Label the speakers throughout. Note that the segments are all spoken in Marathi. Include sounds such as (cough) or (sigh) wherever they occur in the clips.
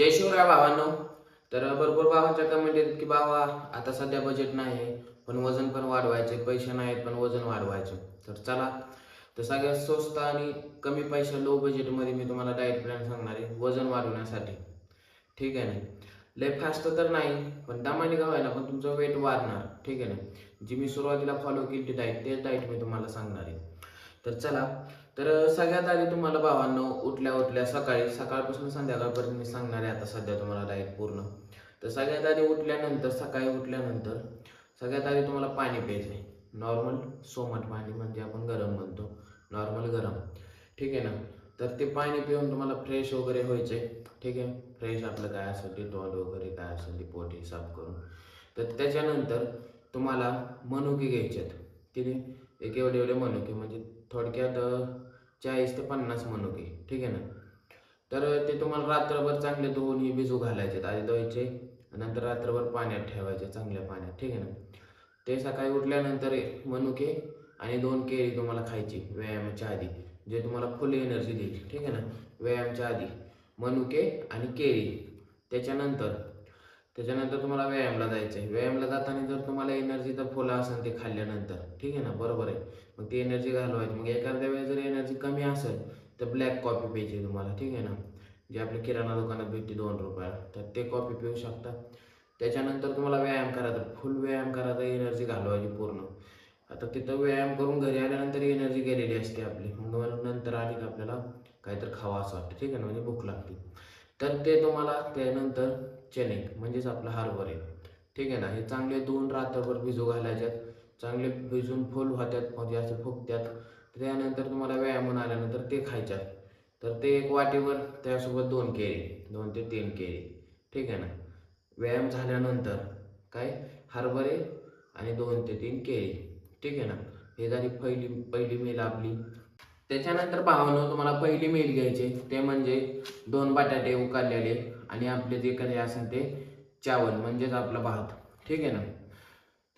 Speaker 1: जय शिवराय भावांनो. तर भरपूर भावांच्या कमेंट येतात की बाबा आता सध्या बजेट नाही पण वजन पण वाढवायचे पैसे नाहीत पण वजन वाढवायचे. तर चला तर सगळ्यात स्वस्त आणि कमी पैसे लो बजेटमध्ये मी तुम्हाला डाएट प्लॅन सांगणार आहे वजन वाढवण्यासाठी. ठीक आहे ना? लय फास्ट तर नाही पण दमाने का व्हायला पण तुमचं वेट वाढणार. ठीक आहे ना? जी मी सुरुवातीला फॉलो केली डाएट तेच डाएट मी तुम्हाला सांगणार आहे. तर चला. तर सगळ्यात आधी तुम्हाला भावांना उठल्या उठल्या सकाळी सकाळपासून संध्याकाळपर्यंत मी सांगणार आहे आता सध्या तुम्हाला डाएट पूर्ण. तर सगळ्यात आधी उठल्यानंतर सकाळी उठल्यानंतर सगळ्यात आधी तुम्हाला पाणी प्यायचं आहे नॉर्मल सोमट पाणी म्हणजे आपण गरम म्हणतो. नॉर्मल गरम. ठीक आहे ना? तर ते पाणी पिऊन तुम्हाला फ्रेश वगैरे व्हायचं आहे ठीक आहे? फ्रेश आपलं काय असेल ते तोंड वगैरे काय असेल ते पोटी साफ करून. तर त्याच्यानंतर तुम्हाला मनुके घ्यायचे आहेत किती एक एवढे एवढे मनुके म्हणजे थोडक्यात चाळीस ते पन्नास मनुके ठीक आहे ना? तर ते तुम्हाला रात्रभर चांगले धुवून हे भिजू घालायचे आधी धुवायचे नंतर रात्रभर पाण्यात ठेवायचे चांगल्या पाण्यात ठीक आहे ना? ते सकाळी उठल्यानंतर एक मनुके आणि दोन केळी तुम्हाला खायची व्यायामाच्या आधी जे तुम्हाला फुल एनर्जी देईल ठीक आहे ना? व्यायामाच्या आधी. मनुके आणि केळी. त्याच्यानंतर त्याच्यानंतर तुम्हाला व्यायामला जायचं आहे व्यायामला जाताना जर तुम्हाला एनर्जीचा फुलं असेल ते खाल्ल्यानंतर. ठीक आहे ना? बरोबर आहे. मग ती एनर्जी घालवायची. मग एखाद्या वेळेस जर एनर्जी कमी असेल तर ब्लॅक कॉफी प्यायची तुम्हाला. ठीक आहे ना? जे आपल्या किराणा दुकानात भेटते दोन रुपयाला. तर ते कॉफी पिऊ शकता. त्याच्यानंतर तुम्हाला व्यायाम करायचा फुल व्यायाम करायचा एनर्जी घालवायची पूर्ण. आता तिथं व्यायाम करून घरी आल्यानंतर एनर्जी गेलेली असते आपली. मग नंतर आली की आपल्याला काहीतरी खावं असं वाटतं. ठीक आहे ना? म्हणजे भूक लागते. तर ते तुम्हाला त्यानंतर चेलिंग म्हणजेच आपलं हरभरे ठीक आहे ना? हे चांगले दोन रात्रभर भिजू घालायच्यात. चांगले भिजून फुल होत्यात म्हणजे असे फुगत्यात. त्यानंतर तुम्हाला व्यायामून आल्यानंतर ते खायच्यात. तर ते एक वाटीवर त्यासोबत दोन केळी दोन ते तीन केळी. ठीक आहे ना? व्यायाम झाल्यानंतर काय? हरभरे आणि दोन ते तीन केळी. ठीक आहे ना? हे झाली पहिली पहिली मेल आपली. त्याच्यानंतर भावानं तुम्हाला पहिली मेल घ्यायची ते म्हणजे दोन बटाटे उकडलेले आणि आपले जे काही असेल ते चावल म्हणजेच आपला भात. ठीक आहे ना?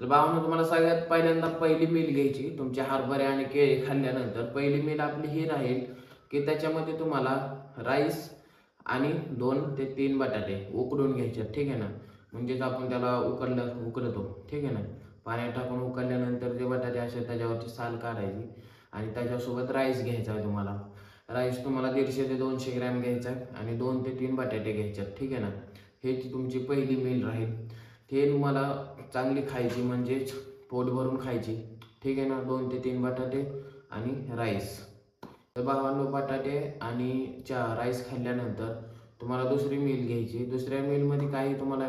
Speaker 1: तर भावानं तुम्हाला सगळ्यात पहिल्यांदा पहिली मील घ्यायची. तुमच्या हरभरे आणि केळी खाल्ल्यानंतर पहिली मील आपली ही राहील की त्याच्यामध्ये तुम्हाला राईस आणि दोन ते तीन बटाटे उकडून घ्यायचे. ठीक आहे ना? म्हणजेच आपण त्याला उकडलं उकडतो. ठीक आहे ना? पाण्यात टाकून उकडल्यानंतर जे बटाटे असेल त्याच्यावरची साल काढायची आणि त्याच्यासोबत राईस घ्यायचा आहे तुम्हाला. राईस तुम्हाला दीडशे ते दोनशे ग्रॅम घ्यायचा आहे आणि दोन ते तीन बटाटे घ्यायचे आहेत, ठीक आहे ना? हे तुमची पहिली मील राहील. ते तुम्हाला चांगली खायची म्हणजेच पोट भरून खायची ठीक आहे ना? दोन ते तीन बटाटे आणि राईस. तर भावांनो बटाटे आणि चा राईस खाल्ल्यानंतर तुम्हाला दुसरी मील घ्यायची. दुसऱ्या मीलमध्ये काही तुम्हाला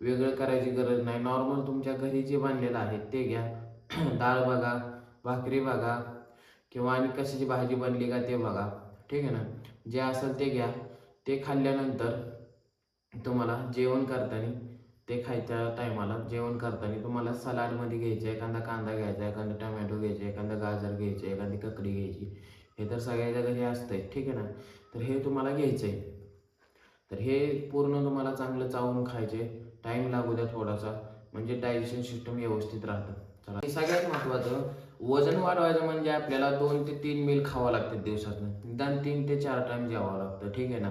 Speaker 1: वेगळं करायची गरज नाही. नॉर्मल तुमच्या घरी जे बांधलेलं आहे ते घ्या. (clears throat) डाळ बघा भाकरी बघा किंवा आणि कशाची भाजी बनली का ते बघा. ठीक आहे ना? जे असेल ते घ्या. ते खाल्ल्यानंतर तुम्हाला जेवण करताना ते खायच्या टायमाला जेवण करताना तुम्हाला सलाडमध्ये घ्यायचं एखादा कांदा घ्यायचा एखादा टमॅटो घ्यायचा एखादा गाजर घ्यायचे एखादी ककडी घ्यायची. हे तर सगळ्याच्या घरी असतंय. ठीक आहे ना? तर हे तुम्हाला घ्यायचं आहे तर हे पूर्ण तुम्हाला चांगलं चावून खायचे. टाईम लागू द्या थोडासा. म्हणजे डायजेशन सिस्टम व्यवस्थित राहतं. सगळ्यात महत्त्वाचं वजन वाढवायचं म्हणजे आपल्याला दोन ते तीन मिल खावं लागतं दिवसातून. निदान तीन ते चार टाइम जेवावं लागतं ठीक आहे ना?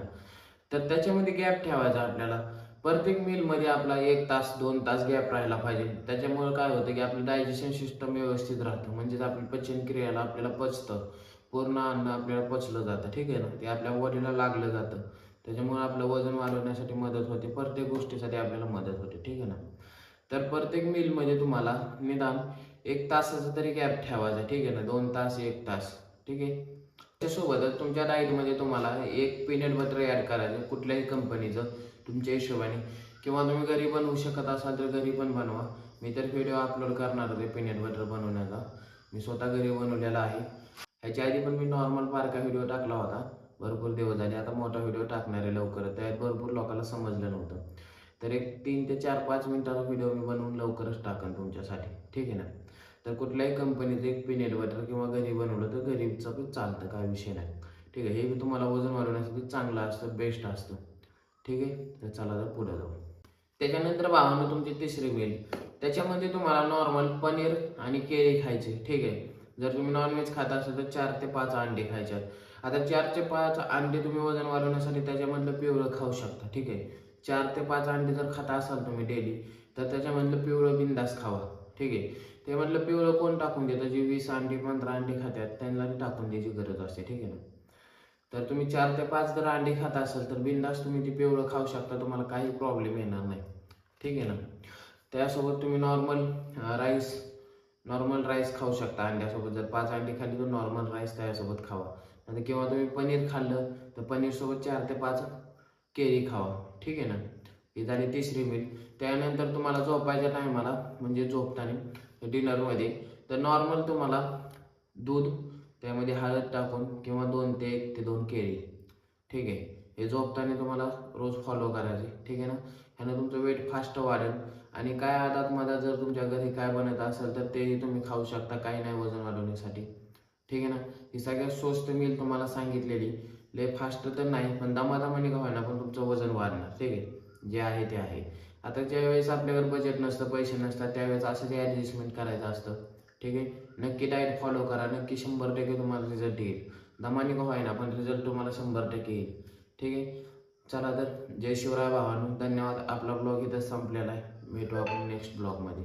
Speaker 1: तर त्याच्यामध्ये गॅप ठेवायचा आपल्याला. प्रत्येक मीलमध्ये आपला एक तास दोन तास गॅप राहायला पाहिजे. त्याच्यामुळे काय होतं की आपलं डायजेशन सिस्टम व्यवस्थित राहतं. म्हणजेच आपली पचनक्रियाला आपल्याला पचतं. पूर्ण अन्न आपल्याला पचलं जातं ठीक आहे ना? ते आपल्या बॉडीला लागलं जातं. त्याच्यामुळे आपलं वजन वाढवण्यासाठी मदत होते. प्रत्येक गोष्टीसाठी आपल्याला मदत होते ठीक आहे ना? तर प्रत्येक म्हणजे तुम्हाला निदान एक तासाचा तरी गॅप ठेवायचा ठीक आहे ना? दोन तास एक तास ठीक आहे? त्यासोबतच तुमच्या डाईटमध्ये तुम्हाला एक पीनट बटर ॲड करायचं कुठल्याही कंपनीचं तुमच्या हिशोबाने. किंवा तुम्ही घरी बनवू शकत असाल तर घरी पण बनवा. मी तर व्हिडिओ अपलोड करणार होते पीनट बटर बनवण्याचा. मी स्वतः घरी बनवलेला आहे. ह्याच्या आधी पण मी नॉर्मल बारका व्हिडिओ टाकला होता. भरपूर दिवस झाले. आता मोठा व्हिडिओ टाकणार आहे लवकर त्यात भरपूर लोकांना समजलं नव्हतं. तर एक तीन ते चार पाच मिनिटाचा व्हिडिओ मी बनवून लवकरच टाकन तुमच्यासाठी. ठीक आहे ना? तर कुठल्याही कंपनीचं एक पीनट बटर किंवा घरी बनवलं तर घरीचं पण चालतं काय विषय नाही. ठीक आहे? हे तुम्हाला वजन वाढवण्यासाठी चांगलं असतं बेस्ट असतं. ठीक आहे? तर चला तर पुढे जाऊ. त्याच्यानंतर भावानं तुमची तिसरी मील त्याच्यामध्ये तुम्हाला नॉर्मल पनीर आणि केळी खायचे. ठीक आहे? जर तुम्ही नॉनव्हेज खात असाल तर चार ते पाच अंडे खायच्यात. आता चार ते पाच अंडे तुम्ही वजन वाढवण्यासाठी त्याच्यामधलं पिवळं खाऊ शकता. ठीक आहे? चार ते पाच अंडे जर खाता असाल तुम्ही डेली तर त्याच्यामधलं पिवळं बिंदास खावा. ठीक आहे? ते म्हटलं पिवळं कोण टाकून देतं? जे वीस अंडी पंधरा अंडी खात्यात त्यांना टाकून द्यायची गरज असते. ठीक आहे ना? तर तुम्ही चार ते पाच जर अंडी खात असाल तर बिंदास तुम्ही ती पिवळं खाऊ शकता. तुम्हाला काही प्रॉब्लेम येणार नाही. ठीक आहे ना? त्यासोबत तुम्ही नॉर्मल राईस नॉर्मल राईस खाऊ शकता अंड्यासोबत. जर पाच अंडी खाल्ली तर नॉर्मल राईस त्यासोबत खावा. नाही किंवा तुम्ही पनीर खाल्लं तर पनीरसोबत चार ते पाच केरी खावा. ठीक आहे ना? ही झाली तिसरी मिल त्यानंतर तुम्हाला झोपायच्या टायमाला म्हणजे झोपताना डिनरमध्ये तर नॉर्मल तुम्हाला दूध त्यामध्ये हळद टाकून किंवा दोन ते एक ते दोन केळी. ठीक आहे? हे झोपताना तुम्हाला रोज फॉलो करायचे. ठीक आहे ना? ह्यानं तुमचं वेट फास्ट वाढेल. आणि काय आदात मधात जर तुमच्या घरी काय बनत असेल तर तेही तुम्ही खाऊ शकता. काही नाही वजन वाढवण्यासाठी. ठीक आहे ना? ही सगळ्यात स्वस्त मिल तुम्हाला सांगितलेली. लय फास्ट तर नाही पण दमादमाने का होईना पण तुमचं वजन वाढणार ठीक आहे? जे आहे ते आहे. आता ज्यावेळेस आपल्याकडे बजेट नसतं पैसे नसतात त्यावेळेस असं ते ॲडजस्टमेंट करायचं असतं ठीक आहे? नक्की डाएट फॉलो करा नक्की शंभर टक्के तुम्हाला रिझल्ट येईल. दमाने का होईना पण रिझल्ट तुम्हाला शंभर टक्के येईल ठीक आहे? चला तर जय शिवराय भावानू. धन्यवाद. आपला ब्लॉग इथं संपलेला आहे. भेटू आपण नेक्स्ट ब्लॉगमध्ये